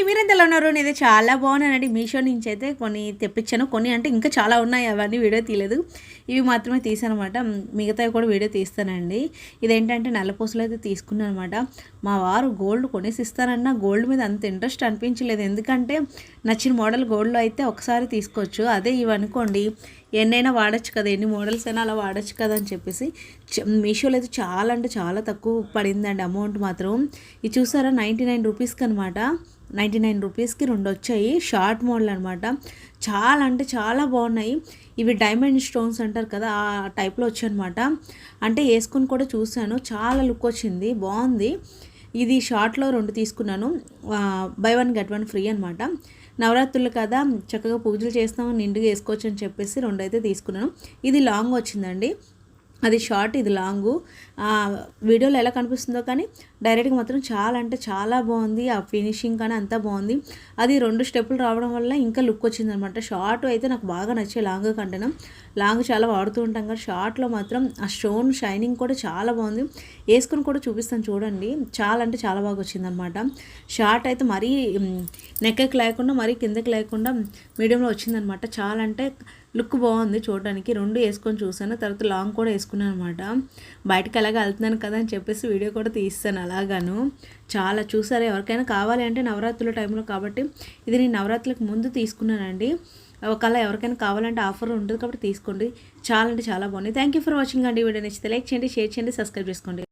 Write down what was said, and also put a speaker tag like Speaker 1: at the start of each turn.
Speaker 1: అండి మీరెంత ఎలా ఉన్నారు నేను చాలా బాగున్నానండి మీషో నుంచి అయితే కొన్ని తెప్పించాను. కొన్ని అంటే ఇంకా చాలా ఉన్నాయి. అవన్నీ వీడియో తీయలేదు. ఇవి మాత్రమే తీసాను అనమాట మిగతావి కూడా వీడియో తీస్తానండి. ఇదేంటంటే నల్లపూసలు అయితే తీసుకున్నాను అనమాట మా వారు గోల్డ్ కొనేసి ఇస్తానన్నా గోల్డ్ మీద అంత ఇంట్రెస్ట్ అనిపించలేదు. ఎందుకంటే నచ్చిన మోడల్ గోల్డ్లో అయితే ఒకసారి తీసుకోవచ్చు. అదే ఇవి అనుకోండి. ఎన్నైనా వాడచ్చు కదా. ఎన్ని మోడల్స్ అయినా అలా వాడచ్చు కదా అని చెప్పేసి. మీషోలో అయితే చాలా అంటే చాలా తక్కువ పడిందండి అమౌంట్ మాత్రం. ఇది చూసారా? నైంటీ నైన్ రూపీస్కి అనమాట నైంటీ నైన్ రూపీస్కి రెండు వచ్చాయి షార్ట్ మోడల్ అనమాట చాలా అంటే చాలా బాగున్నాయి. ఇవి డైమండ్ స్టోన్స్ అంటారు కదా ఆ టైప్లో వచ్చాయన్నమాట. అంటే వేసుకొని కూడా చూశాను. చాలా లుక్ వచ్చింది. బాగుంది. ఇది షార్ట్లో రెండు తీసుకున్నాను. Buy one get one free అనమాట నవరాత్రులు కదా చక్కగా పూజలు చేస్తాం నిండుగా వేసుకోవచ్చు అని చెప్పేసి రెండు అయితే తీసుకున్నాను. ఇది లాంగ్ వచ్చిందండి. అది షార్ట్ ఇది లాంగు. వీడియోలో ఎలా కనిపిస్తుందో కానీ డైరెక్ట్గా మాత్రం చాలా అంటే చాలా బాగుంది. ఆ ఫినిషింగ్ కానీ అంతా బాగుంది. అది రెండు స్టెప్పులు రావడం వల్ల ఇంకా లుక్ వచ్చింది అనమాట షార్ట్ అయితే నాకు బాగా నచ్చే లాంగ్ కంటేనా. లాంగ్ చాలా వాడుతూ ఉంటాం కానీ షార్ట్లో మాత్రం ఆ స్టోన్ షైనింగ్ కూడా చాలా బాగుంది. వేసుకుని కూడా చూపిస్తాను చూడండి. చాలా అంటే చాలా బాగా వచ్చిందనమాట. షార్ట్ అయితే మరీ నెక్కకి లేకుండా మరీ కిందకి లేకుండా మీడియంలో వచ్చిందనమాట. చాలా అంటే లుక్ బాగుంది చూడడానికి. రెండు వేసుకొని చూసాను తర్వాత లాంగ్ కూడా వేసుకున్నాను అనమాట. బయటకు ఎలాగ వెళ్తున్నాను కదా అని చెప్పేసి వీడియో కూడా తీస్తాను అలాగాను. చాలా చూసారు ఎవరికైనా కావాలి అంటే నవరాత్రుల టైంలో కాబట్టి ఇది నేను నవరాత్రులకు ముందు తీసుకున్నానండి. ఒకవేళ ఎవరికైనా కావాలంటే ఆఫర్ ఉంటుంది కాబట్టి తీసుకోండి. చాలా అంటే చాలా బాగుంది థ్యాంక్ యూ ఫర్ వాచింగ్ అండి. వీడియో నచ్చితే లైక్ చేయండి షేర్ చేయండి సబ్స్క్రైబ్ చేసుకోండి.